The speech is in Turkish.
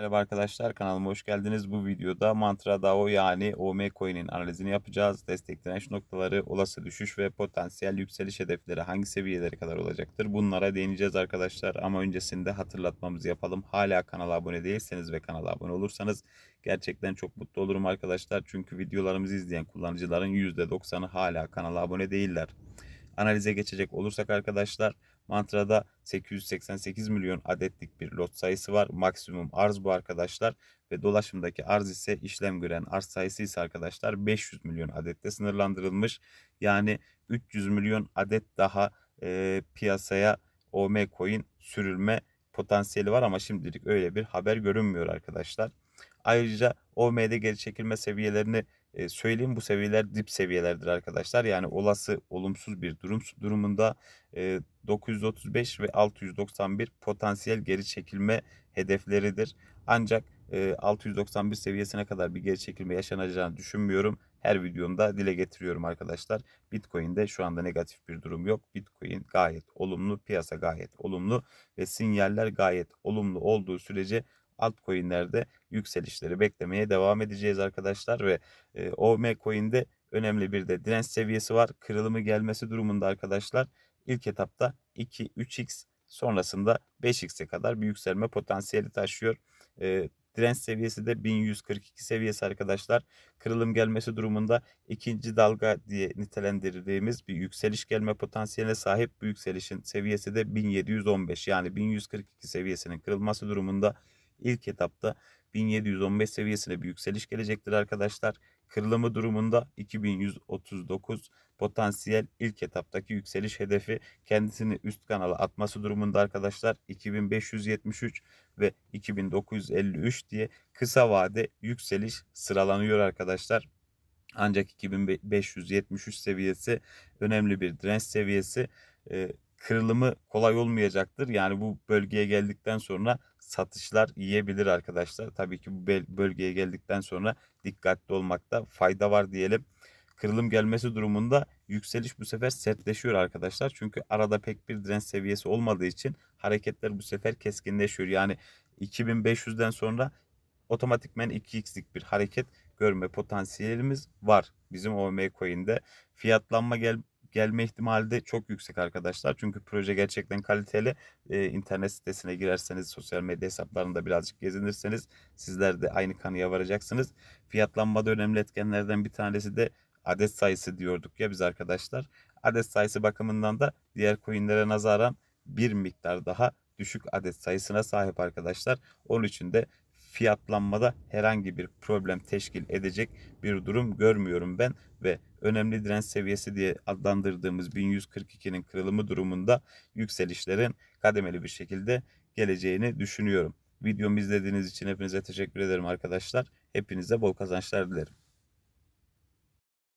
Merhaba arkadaşlar kanalıma hoş geldiniz. Bu videoda Mantra DAO yani OM Coin'in analizini yapacağız. Destek direnç noktaları, olası düşüş ve potansiyel yükseliş hedefleri hangi seviyelere kadar olacaktır? Bunlara değineceğiz arkadaşlar. Ama öncesinde hatırlatmamızı yapalım. Hala kanala abone değilseniz ve kanala abone olursanız gerçekten çok mutlu olurum arkadaşlar. Çünkü videolarımızı izleyen kullanıcıların %90'ı hala kanala abone değiller. Analize geçecek olursak arkadaşlar Mantra'da 888 milyon adetlik bir lot sayısı var. Maksimum arz bu arkadaşlar. Ve dolaşımdaki arz ise işlem gören arz sayısı ise arkadaşlar 500 milyon adette sınırlandırılmış. Yani 300 milyon adet daha e, piyasaya OM coin sürülme potansiyeli var ama şimdilik öyle bir haber görünmüyor arkadaşlar. Ayrıca OM'de geri çekilme seviyelerini e, söyleyeyim bu seviyeler dip seviyelerdir arkadaşlar. Yani olası olumsuz bir durum durumunda e, 935 ve 691 potansiyel geri çekilme hedefleridir. Ancak e, 691 seviyesine kadar bir geri çekilme yaşanacağını düşünmüyorum. Her videomda dile getiriyorum arkadaşlar. Bitcoin'de şu anda negatif bir durum yok. Bitcoin gayet olumlu, piyasa gayet olumlu ve sinyaller gayet olumlu olduğu sürece altcoin'lerde yükselişleri beklemeye devam edeceğiz arkadaşlar ve e, OM coin'de önemli bir de direnç seviyesi var. Kırılımı gelmesi durumunda arkadaşlar ilk etapta 2-3x sonrasında 5x'e kadar bir yükselme potansiyeli taşıyor. E, direnç seviyesi de 1142 seviyesi arkadaşlar. Kırılım gelmesi durumunda ikinci dalga diye nitelendirdiğimiz bir yükseliş gelme potansiyeline sahip. Bu yükselişin seviyesi de 1715 yani 1142 seviyesinin kırılması durumunda ilk etapta 1715 seviyesine bir yükseliş gelecektir arkadaşlar. Kırılımı durumunda 2139 potansiyel ilk etaptaki yükseliş hedefi kendisini üst kanala atması durumunda arkadaşlar 2573 ve 2953 diye kısa vade yükseliş sıralanıyor arkadaşlar. Ancak 2573 seviyesi önemli bir direnç seviyesi. Ee, kırılımı kolay olmayacaktır. Yani bu bölgeye geldikten sonra satışlar yiyebilir arkadaşlar. Tabii ki bu bölgeye geldikten sonra dikkatli olmakta fayda var diyelim. Kırılım gelmesi durumunda yükseliş bu sefer sertleşiyor arkadaşlar. Çünkü arada pek bir direnç seviyesi olmadığı için hareketler bu sefer keskinleşiyor. Yani 2500'den sonra otomatikmen 2x'lik bir hareket görme potansiyelimiz var. Bizim OM coin'de fiyatlanma gel gelme ihtimali de çok yüksek arkadaşlar. Çünkü proje gerçekten kaliteli. Ee, internet sitesine girerseniz, sosyal medya hesaplarında birazcık gezinirseniz sizler de aynı kanıya varacaksınız. Fiyatlanmada önemli etkenlerden bir tanesi de adet sayısı diyorduk ya biz arkadaşlar. Adet sayısı bakımından da diğer coinlere nazaran bir miktar daha düşük adet sayısına sahip arkadaşlar. Onun için de fiyatlanmada herhangi bir problem teşkil edecek bir durum görmüyorum ben ve önemli direnç seviyesi diye adlandırdığımız 1142'nin kırılımı durumunda yükselişlerin kademeli bir şekilde geleceğini düşünüyorum. Videomu izlediğiniz için hepinize teşekkür ederim arkadaşlar. Hepinize bol kazançlar dilerim.